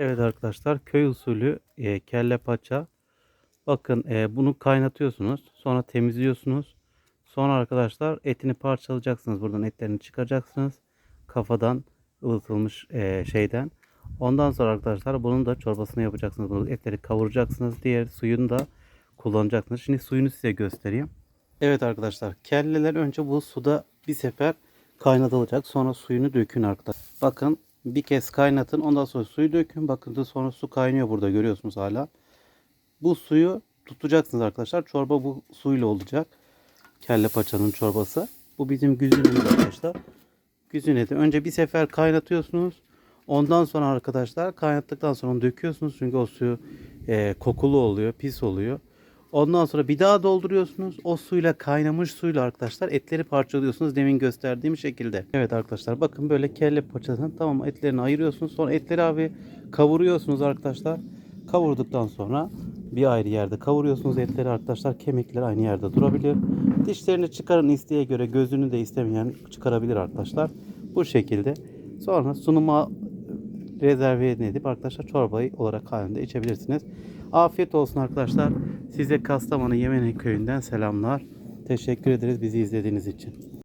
Evet arkadaşlar köy usulü e, kelle paça. Bakın e, bunu kaynatıyorsunuz. Sonra temizliyorsunuz. Sonra arkadaşlar etini parçalayacaksınız. Buradan etlerini çıkaracaksınız. Kafadan ılıtılmış e, şeyden. Ondan sonra arkadaşlar bunun da çorbasını yapacaksınız. Bunu etleri kavuracaksınız. Diğer suyunu da kullanacaksınız. Şimdi suyunu size göstereyim. Evet arkadaşlar kelleler önce bu suda bir sefer kaynatılacak. Sonra suyunu dökün arkadaşlar. Bakın bir kez kaynatın. Ondan sonra suyu dökün. Bakın sonra su kaynıyor burada görüyorsunuz hala. Bu suyu tutacaksınız arkadaşlar. Çorba bu suyla olacak. Kelle paçanın çorbası. Bu bizim güzünemiz arkadaşlar. Güzünede önce bir sefer kaynatıyorsunuz. Ondan sonra arkadaşlar kaynattıktan sonra onu döküyorsunuz. Çünkü o suyu e, kokulu oluyor, pis oluyor. Ondan sonra bir daha dolduruyorsunuz. O suyla kaynamış suyla arkadaşlar etleri parçalıyorsunuz demin gösterdiğim şekilde. Evet arkadaşlar bakın böyle kelle paçasını tamam etlerini ayırıyorsunuz. Sonra etleri abi kavuruyorsunuz arkadaşlar. Kavurduktan sonra bir ayrı yerde kavuruyorsunuz etleri arkadaşlar. Kemikler aynı yerde durabilir. Dişlerini çıkarın isteğe göre gözünü de istemeyen çıkarabilir arkadaşlar. Bu şekilde. Sonra sunuma rezerve edip arkadaşlar çorbayı olarak halinde içebilirsiniz. Afiyet olsun arkadaşlar. Size Kastamonu Yemenek Köyü'nden selamlar. Teşekkür ederiz bizi izlediğiniz için.